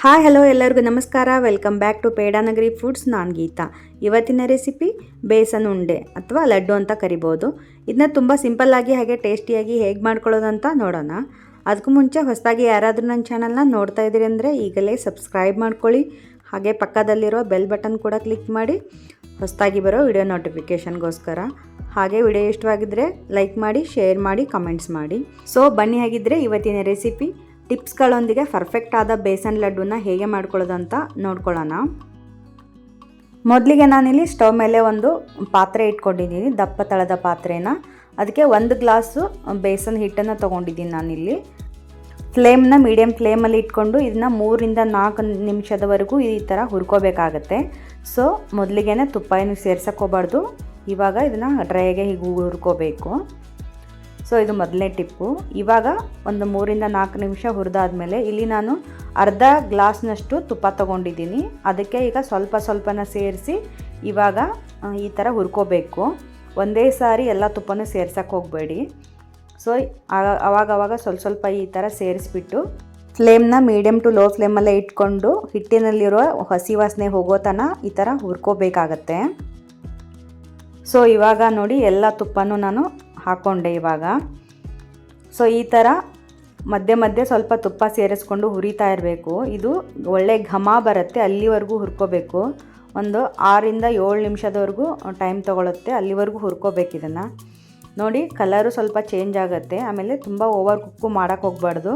Hi, hello ಎಲ್ಲರಿಗೂ ನಮಸ್ಕಾರ. Welcome back to Pedanagari foods. ನಾನು ಗೀತಾ. ಇವತ್ತಿನ ರೆಸಿಪಿ ಬೇಸನ್ ಉಂಡೆ ಅಥವಾ ಲಡ್ಡು ಅಂತ ಕರಿಬೋದು. ಇದನ್ನ ತುಂಬ ಸಿಂಪಲ್ಲಾಗಿ ಹಾಗೆ ಟೇಸ್ಟಿಯಾಗಿ ಹೇಗೆ ಮಾಡ್ಕೊಳ್ಳೋದು ಅಂತ ನೋಡೋಣ. ಅದಕ್ಕೂ ಮುಂಚೆ ಹೊಸದಾಗಿ ಯಾರಾದರೂ ನನ್ನ ಚಾನಲ್ನ ನೋಡ್ತಾ ಇದ್ದೀರಿ ಅಂದರೆ ಈಗಲೇ ಸಬ್ಸ್ಕ್ರೈಬ್ ಮಾಡ್ಕೊಳ್ಳಿ. ಹಾಗೆ ಪಕ್ಕದಲ್ಲಿರೋ ಬೆಲ್ ಬಟನ್ ಕೂಡ ಕ್ಲಿಕ್ ಮಾಡಿ ಹೊಸದಾಗಿ ಬರೋ ವಿಡಿಯೋ ನೋಟಿಫಿಕೇಷನ್ಗೋಸ್ಕರ. ಹಾಗೆ ವಿಡಿಯೋ ಇಷ್ಟವಾಗಿದ್ದರೆ ಲೈಕ್ ಮಾಡಿ, ಶೇರ್ ಮಾಡಿ, ಕಮೆಂಟ್ಸ್ ಮಾಡಿ. ಸೊ, ಬನ್ನಿ ಹಾಗಿದ್ದರೆ ಇವತ್ತಿನ ರೆಸಿಪಿ ಟಿಪ್ಸ್ಗಳೊಂದಿಗೆ ಪರ್ಫೆಕ್ಟ್ ಆದ ಬೇಸನ್ ಲಡ್ಡುನ ಹೇಗೆ ಮಾಡ್ಕೊಳ್ಳೋದು ಅಂತ ನೋಡ್ಕೊಳ್ಳೋಣ. ಮೊದಲಿಗೆ ನಾನಿಲ್ಲಿ ಸ್ಟವ್ ಮೇಲೆ ಒಂದು ಪಾತ್ರೆ ಇಟ್ಕೊಂಡಿದ್ದೀನಿ, ದಪ್ಪ ತಳದ ಪಾತ್ರೆನ. ಅದಕ್ಕೆ ಒಂದು ಗ್ಲಾಸು ಬೇಸನ್ ಹಿಟ್ಟನ್ನು ತೊಗೊಂಡಿದ್ದೀನಿ ನಾನಿಲ್ಲಿ. ಫ್ಲೇಮ್ನ ಮೀಡಿಯಮ್ ಫ್ಲೇಮಲ್ಲಿ ಇಟ್ಕೊಂಡು ಇದನ್ನ ಮೂರಿಂದ ನಾಲ್ಕು ನಿಮಿಷದವರೆಗೂ ಈ ಥರ ಹುರ್ಕೋಬೇಕಾಗತ್ತೆ. ಸೊ ಮೊದಲಿಗೆ ತುಪ್ಪ ಏನು ಸೇರ್ಸಕ್ಕೋಬಾರ್ದು ಇವಾಗ ಇದನ್ನು ಡ್ರೈಗೆ ಹೀಗೆ ಹುರ್ಕೋಬೇಕು. ಸೊ ಇದು ಮೊದಲನೇ ಟಿಪ್ಪು. ಇವಾಗ ಒಂದು ಮೂರಿಂದ ನಾಲ್ಕು ನಿಮಿಷ ಹುರಿದಾದ್ಮೇಲೆ ಇಲ್ಲಿ ನಾನು ಅರ್ಧ ಗ್ಲಾಸ್ನಷ್ಟು ತುಪ್ಪ ತೊಗೊಂಡಿದ್ದೀನಿ. ಅದಕ್ಕೆ ಈಗ ಸ್ವಲ್ಪ ಸ್ವಲ್ಪನ ಸೇರಿಸಿ ಇವಾಗ ಈ ಥರ ಹುರ್ಕೋಬೇಕು. ಒಂದೇ ಸಾರಿ ಎಲ್ಲ ತುಪ್ಪನೂ ಸೇರ್ಸಕ್ಕೆ ಹೋಗಬೇಡಿ. ಸೊ ಅವಾಗ ಅವಾಗ ಸ್ವಲ್ಪ ಸ್ವಲ್ಪ ಈ ಥರ ಸೇರಿಸ್ಬಿಟ್ಟು ಫ್ಲೇಮ್ನ ಮೀಡಿಯಮ್ ಟು ಲೋ ಫ್ಲೇಮಲ್ಲೇ ಇಟ್ಕೊಂಡು ಹಿಟ್ಟಿನಲ್ಲಿರೋ ಹಸಿ ವಾಸನೆ ಹೋಗೋ ತನಕ ಈ ಥರ ಹುರ್ಕೋಬೇಕಾಗತ್ತೆ. ಸೊ, ಇವಾಗ ನೋಡಿ ಎಲ್ಲ ತುಪ್ಪನೂ ನಾನು ಹಾಕ್ಕೊಂಡೆ ಇವಾಗ. ಸೊ ಈ ಥರ ಮಧ್ಯೆ ಮಧ್ಯೆ ಸ್ವಲ್ಪ ತುಪ್ಪ ಸೇರಿಸ್ಕೊಂಡು ಹುರಿತಾ ಇರಬೇಕು. ಇದು ಒಳ್ಳೆ ಘಮ ಬರುತ್ತೆ, ಅಲ್ಲಿವರೆಗೂ ಹುರ್ಕೋಬೇಕು. ಒಂದು ಆರಿಂದ ಏಳು ನಿಮಿಷದವರೆಗೂ ಟೈಮ್ ತೊಗೊಳುತ್ತೆ, ಅಲ್ಲಿವರೆಗೂ ಹುರ್ಕೋಬೇಕು ಇದನ್ನು. ನೋಡಿ, ಕಲರು ಸ್ವಲ್ಪ ಚೇಂಜ್ ಆಗುತ್ತೆ, ಆಮೇಲೆ ತುಂಬ ಓವರ್ ಕುಕ್ಕು ಮಾಡೋಕ್ಕೆ ಹೋಗ್ಬಾರ್ದು.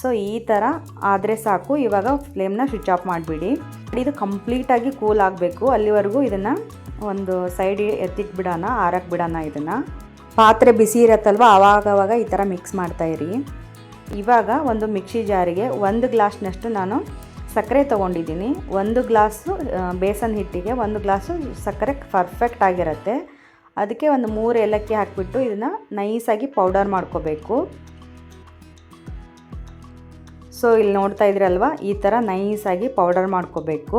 ಸೊ ಈ ಥರ ಆದರೆ ಸಾಕು, ಇವಾಗ ಫ್ಲೇಮ್ನ ಸ್ವಿಚ್ ಆಫ್ ಮಾಡಿಬಿಡಿ. ಇದು ಕಂಪ್ಲೀಟಾಗಿ ಕೂಲ್ ಆಗಬೇಕು, ಅಲ್ಲಿವರೆಗೂ ಇದನ್ನು ಒಂದು ಸೈಡ್ ಎತ್ತಿಟ್ಬಿಡೋಣ ಆರಕ್ಕೆ ಬಿಡೋಣ ಇದನ್ನು. ಪಾತ್ರೆ ಬಿಸಿ ಇರತ್ತಲ್ವ? ಆವಾಗವಾಗ ಈ ಥರ ಮಿಕ್ಸ್ ಮಾಡ್ತಾಯಿರಿ ಇವಾಗ ಒಂದು ಮಿಕ್ಸಿ ಜಾರಿಗೆ ಒಂದು ಗ್ಲಾಸ್ನಷ್ಟು ನಾನು ಸಕ್ಕರೆ ತೊಗೊಂಡಿದ್ದೀನಿ. ಒಂದು ಗ್ಲಾಸು ಬೇಸನ್ ಹಿಟ್ಟಿಗೆ ಒಂದು ಗ್ಲಾಸು ಸಕ್ಕರೆ ಪರ್ಫೆಕ್ಟ್ ಆಗಿರುತ್ತೆ. ಅದಕ್ಕೆ ಒಂದು ಮೂರು ಏಲಕ್ಕಿ ಹಾಕಿಬಿಟ್ಟು ಇದನ್ನು ನೈಸಾಗಿ ಪೌಡರ್ ಮಾಡ್ಕೋಬೇಕು. ಸೊ ಇಲ್ಲಿ ನೋಡ್ತಾ ಇದ್ರಲ್ವ ಈ ಥರ ನೈಸಾಗಿ ಪೌಡರ್ ಮಾಡ್ಕೋಬೇಕು.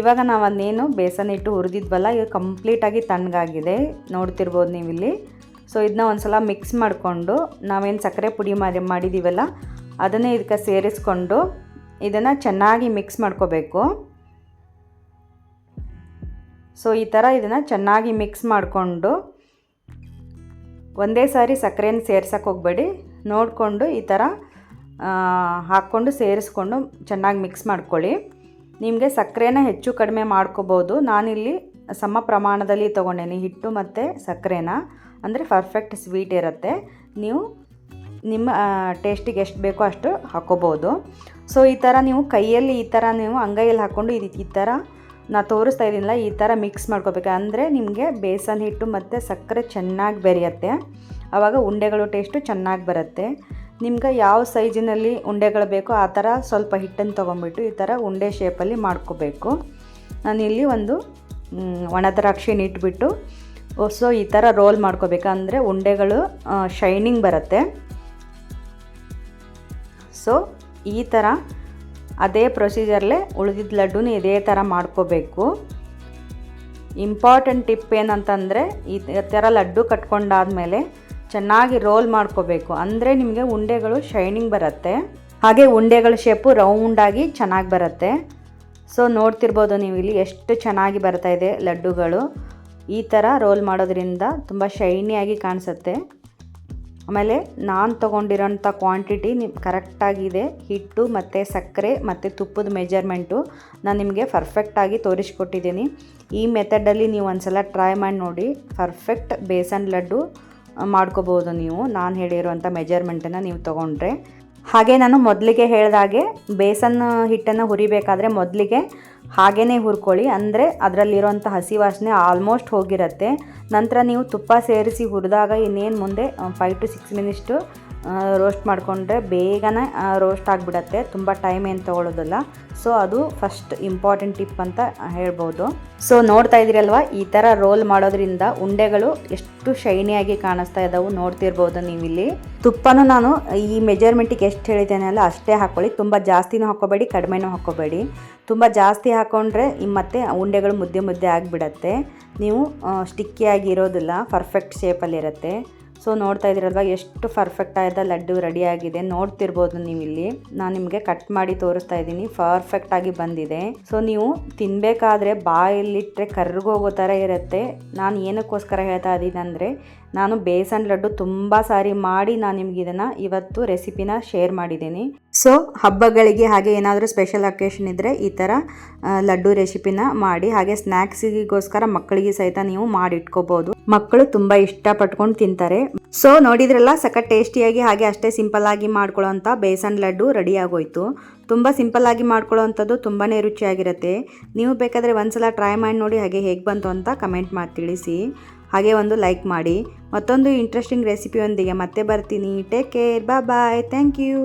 ಇವಾಗ ನಾವು ಅದನ್ನೇನು ಬೇಸನ್ ಇಟ್ಟು ಹುರಿದಿದ್ವಲ್ಲ, ಈಗ ಕಂಪ್ಲೀಟಾಗಿ ತಣ್ಣಗಾಗಿದೆ. ನೋಡ್ತಿರ್ಬೋದು ನೀವಿಲ್ಲಿ. ಸೊ ಇದನ್ನ ಒಂದು ಸಲ ಮಿಕ್ಸ್ ಮಾಡಿಕೊಂಡು ನಾವೇನು ಸಕ್ಕರೆ ಪುಡಿ ಮಾಡಿ ಮಾಡಿದ್ದೀವಲ್ಲ ಅದನ್ನೇ ಇದಕ್ಕೆ ಸೇರಿಸ್ಕೊಂಡು ಇದನ್ನು ಚೆನ್ನಾಗಿ ಮಿಕ್ಸ್ ಮಾಡ್ಕೋಬೇಕು. ಸೊ ಈ ಥರ ಇದನ್ನು ಚೆನ್ನಾಗಿ ಮಿಕ್ಸ್ ಮಾಡಿಕೊಂಡು ಒಂದೇ ಸಾರಿ ಸಕ್ಕರೆನ ಸೇರ್ಸಕ್ಕೆ ಹೋಗಬೇಡಿ. ನೋಡಿಕೊಂಡು ಈ ಥರ ಹಾಕ್ಕೊಂಡು ಸೇರಿಸ್ಕೊಂಡು ಚೆನ್ನಾಗಿ ಮಿಕ್ಸ್ ಮಾಡ್ಕೊಳ್ಳಿ. ನಿಮಗೆ ಸಕ್ಕರೆನ ಹೆಚ್ಚು ಕಡಿಮೆ ಮಾಡ್ಕೋಬೋದು. ನಾನಿಲ್ಲಿ ಸಮ ಪ್ರಮಾಣದಲ್ಲಿ ತೊಗೊಂಡೇನಿ, ಹಿಟ್ಟು ಮತ್ತು ಸಕ್ಕರೆನ. ಅಂದರೆ ಪರ್ಫೆಕ್ಟ್ ಸ್ವೀಟ್ ಇರುತ್ತೆ. ನೀವು ನಿಮ್ಮ ಟೇಸ್ಟಿಗೆ ಎಷ್ಟು ಬೇಕೋ ಅಷ್ಟು ಹಾಕೋಬೋದು. ಸೊ, ಈ ಥರ ನೀವು ಕೈಯಲ್ಲಿ ಈ ಥರ ನೀವು ಅಂಗೈಯಲ್ಲಿ ಹಾಕ್ಕೊಂಡು ಇದು ಈ ಥರ ನಾ ತೋರಿಸ್ತಾ ಇದ್ದೀನಲ್ಲ, ಈ ಥರ ಮಿಕ್ಸ್ ಮಾಡ್ಕೋಬೇಕು. ಅಂದರೆ ನಿಮಗೆ ಬೇಸನ್ ಹಿಟ್ಟು ಮತ್ತು ಸಕ್ಕರೆ ಚೆನ್ನಾಗಿ ಬೆರೆಯುತ್ತೆ. ಆವಾಗ ಉಂಡೆಗಳು ಟೇಸ್ಟು ಚೆನ್ನಾಗಿ ಬರುತ್ತೆ. ನಿಮ್ಗೆ ಯಾವ ಸೈಜಿನಲ್ಲಿ ಉಂಡೆಗಳು ಬೇಕೋ ಆ ಥರ ಸ್ವಲ್ಪ ಹಿಟ್ಟನ್ನು ತೊಗೊಂಬಿಟ್ಟು ಈ ಥರ ಉಂಡೆ ಶೇಪಲ್ಲಿ ಮಾಡ್ಕೋಬೇಕು. ನಾನಿಲ್ಲಿ ಒಂದು ಒಣ ದ್ರಾಕ್ಷಿನ ಇಟ್ಬಿಟ್ಟು ಸೊ, ಈ ಥರ ರೋಲ್ ಮಾಡ್ಕೋಬೇಕಂದ್ರೆ ಉಂಡೆಗಳು ಶೈನಿಂಗ್ ಬರುತ್ತೆ. ಸೊ, ಈ ಥರ ಅದೇ ಪ್ರೊಸೀಜರ್ಲೆ ಉಳಿದಿದ್ದ ಲಡ್ಡೂ ಇದೇ ಥರ ಮಾಡ್ಕೋಬೇಕು. ಇಂಪಾರ್ಟೆಂಟ್ ಟಿಪ್ ಏನಂತಂದರೆ, ಈ ಥರ ಲಡ್ಡು ಕಟ್ಕೊಂಡಾದಮೇಲೆ ಚೆನ್ನಾಗಿ ರೋಲ್ ಮಾಡ್ಕೋಬೇಕು. ಅಂದರೆ ನಿಮಗೆ ಉಂಡೆಗಳು ಶೈನಿಂಗ್ ಬರುತ್ತೆ. ಹಾಗೆ ಉಂಡೆಗಳ ಶೇಪು ರೌಂಡಾಗಿ ಚೆನ್ನಾಗಿ ಬರುತ್ತೆ. ಸೊ, ನೋಡ್ತಿರ್ಬೋದು ನೀವು ಇಲ್ಲಿ ಎಷ್ಟು ಚೆನ್ನಾಗಿ ಬರ್ತಾ ಇದೆ ಲಡ್ಡುಗಳು. ಈ ಥರ ರೋಲ್ ಮಾಡೋದ್ರಿಂದ ತುಂಬ ಶೈನಿಯಾಗಿ ಕಾಣಿಸುತ್ತೆ. ಆಮೇಲೆ ನಾನು ತೊಗೊಂಡಿರೋಂಥ ಕ್ವಾಂಟಿಟಿ ನಿಮ್ ಕರೆಕ್ಟಾಗಿದೆ ಹಿಟ್ಟು ಮತ್ತು ಸಕ್ಕರೆ ಮತ್ತು ತುಪ್ಪದ ಮೆಜರ್ಮೆಂಟು ನಾನು ನಿಮಗೆ ಪರ್ಫೆಕ್ಟಾಗಿ ತೋರಿಸ್ಕೊಟ್ಟಿದ್ದೀನಿ. ಈ ಮೆಥಡಲ್ಲಿ ನೀವು ಒಂದ್ಸಲ ಟ್ರೈ ಮಾಡಿ ನೋಡಿ ಪರ್ಫೆಕ್ಟ್ ಬೇಸನ್ ಲಡ್ಡು ಮಾಡ್ಕೋಬೋದು ನೀವು. ನಾನು ಹೇಳಿರುವಂಥ ಮೆಜರ್ಮೆಂಟನ್ನು ನೀವು ತೊಗೊಂಡ್ರೆ. ಹಾಗೆ ನಾನು ಮೊದಲಿಗೆ ಹೇಳಿದಾಗೆ ಬೇಸನ್ ಹಿಟ್ಟನ್ನು ಹುರಿಬೇಕಾದ್ರೆ ಮೊದಲಿಗೆ ಹಾಗೇ ಹುರ್ಕೊಳ್ಳಿ. ಅಂದರೆ ಅದರಲ್ಲಿರೋಂಥ ಹಸಿ ವಾಸನೆ ಆಲ್ಮೋಸ್ಟ್ ಹೋಗಿರುತ್ತೆ. ನಂತರ ನೀವು ತುಪ್ಪ ಸೇರಿಸಿ ಹುರಿದಾಗ ಇನ್ನೇನು ಮುಂದೆ ಫೈವ್ ಟು ಸಿಕ್ಸ್ ಮಿನಿಸ್ಟು ರೋಸ್ಟ್ ಮಾಡಿಕೊಂಡ್ರೆ ಬೇಗನೆ ರೋಸ್ಟ್ ಆಗಿಬಿಡತ್ತೆ. ತುಂಬ ಟೈಮ್ ಏನು ತೊಗೊಳ್ಳೋದಿಲ್ಲ ಸೊ ಅದು ಫಸ್ಟ್ ಇಂಪಾರ್ಟೆಂಟ್ ಟಿಪ್ ಅಂತ ಹೇಳ್ಬೋದು. ಸೊ ನೋಡ್ತಾ ಇದ್ದೀರಲ್ವ ಈ ಥರ ರೋಲ್ ಮಾಡೋದ್ರಿಂದ ಉಂಡೆಗಳು ಎಷ್ಟು ಶೈನಿಯಾಗಿ ಕಾಣಿಸ್ತಾ ಇದ್ದಾವೆ ನೋಡ್ತಿರ್ಬೋದು ನೀವಿಲ್ಲಿ. ತುಪ್ಪನೂ ನಾನು ಈ ಮೆಜರ್ಮೆಂಟಿಗೆ ಎಷ್ಟು ಹೇಳಿದ್ದೇನೆ ಅಲ್ಲ, ಅಷ್ಟೇ ಹಾಕ್ಕೊಳ್ಳಿ ತುಂಬ ಜಾಸ್ತಿನೂ ಹಾಕ್ಕೋಬೇಡಿ, ಕಡಿಮೆನೂ ಹಾಕ್ಕೋಬೇಡಿ. ತುಂಬ ಜಾಸ್ತಿ ಹಾಕ್ಕೊಂಡ್ರೆ ಮತ್ತೆ ಉಂಡೆಗಳು ಮುದ್ದೆ ಮುದ್ದೆ ಆಗಿಬಿಡತ್ತೆ. ನೀವು ಸ್ಟಿಕ್ಕಿಯಾಗಿ ಇರೋದಿಲ್ಲ ಪರ್ಫೆಕ್ಟ್ ಶೇಪಲ್ಲಿರುತ್ತೆ ಸೊ ನೋಡ್ತಾ ಇದ್ದೀರಲ್ವ? ಎಷ್ಟು ಪರ್ಫೆಕ್ಟ್ ಆಗಿದೆ ಲಡ್ಡು ರೆಡಿ ಆಗಿದೆ. ನೋಡ್ತಿರ್ಬೋದು ನೀವು ಇಲ್ಲಿ. ನಾನು ನಿಮಗೆ ಕಟ್ ಮಾಡಿ ತೋರಿಸ್ತಾ ಇದ್ದೀನಿ. ಪರ್ಫೆಕ್ಟ್ ಆಗಿ ಬಂದಿದೆ. ಸೊ ನೀವು ತಿನ್ಬೇಕಾದ್ರೆ ಬಾಯಲ್ಲಿಟ್ಟರೆ ಕರ್ಗೋಗೋ ಥರ ಇರುತ್ತೆ. ನಾನು ಏನಕ್ಕೋಸ್ಕರ ಹೇಳ್ತಾ ಇದ್ದೀನಿ ಅಂದರೆ ನಾನು ಬೇಸನ್ ಲಡ್ಡು ತುಂಬ ಸಾರಿ ಮಾಡಿ ನಾನು ನಿಮ್ಗೆ ಇದನ್ನು ಇವತ್ತು ರೆಸಿಪಿನ ಶೇರ್ ಮಾಡಿದ್ದೀನಿ. ಸೊ ಹಬ್ಬಗಳಿಗೆ ಹಾಗೆ ಏನಾದರೂ ಸ್ಪೆಷಲ್ ಅಕೇಶನ್ ಇದ್ದರೆ ಈ ಥರ ಲಡ್ಡು ರೆಸಿಪಿನ ಮಾಡಿ, ಹಾಗೆ ಸ್ನ್ಯಾಕ್ಸಿಗೋಸ್ಕರ ಮಕ್ಕಳಿಗೆ ಸಹಿತ ನೀವು ಮಾಡಿ ಇಟ್ಕೋಬೋದು ಮಕ್ಕಳು ತುಂಬ ಇಷ್ಟಪಟ್ಕೊಂಡು ತಿಂತಾರೆ. ಸೊ ನೋಡಿದ್ರಲ್ಲ, ಸಖತ್ ಟೇಸ್ಟಿಯಾಗಿ ಹಾಗೆ ಅಷ್ಟೇ ಸಿಂಪಲ್ ಆಗಿ ಮಾಡ್ಕೊಳ್ಳೋಂಥ ಬೇಸನ್ ಲಡ್ಡು ರೆಡಿ ಆಗೋಯ್ತು. ತುಂಬ ಸಿಂಪಲ್ ಆಗಿ ಮಾಡ್ಕೊಳ್ಳೋವಂಥದ್ದು ತುಂಬಾ ರುಚಿಯಾಗಿರುತ್ತೆ. ನೀವು ಬೇಕಾದರೆ ಒಂದ್ಸಲ ಟ್ರೈ ಮಾಡಿ ನೋಡಿ ಹಾಗೆ ಹೇಗೆ ಬಂತು ಅಂತ ಕಮೆಂಟ್ ಮಾಡಿ ತಿಳಿಸಿ. ಹಾಗೆ ಒಂದು ಲೈಕ್ ಮಾಡಿ. ಮತ್ತೊಂದು ಇಂಟ್ರೆಸ್ಟಿಂಗ್ ರೆಸಿಪಿಯೊಂದಿಗೆ ಮತ್ತೆ ಬರ್ತೀನಿ. Take care bye thank you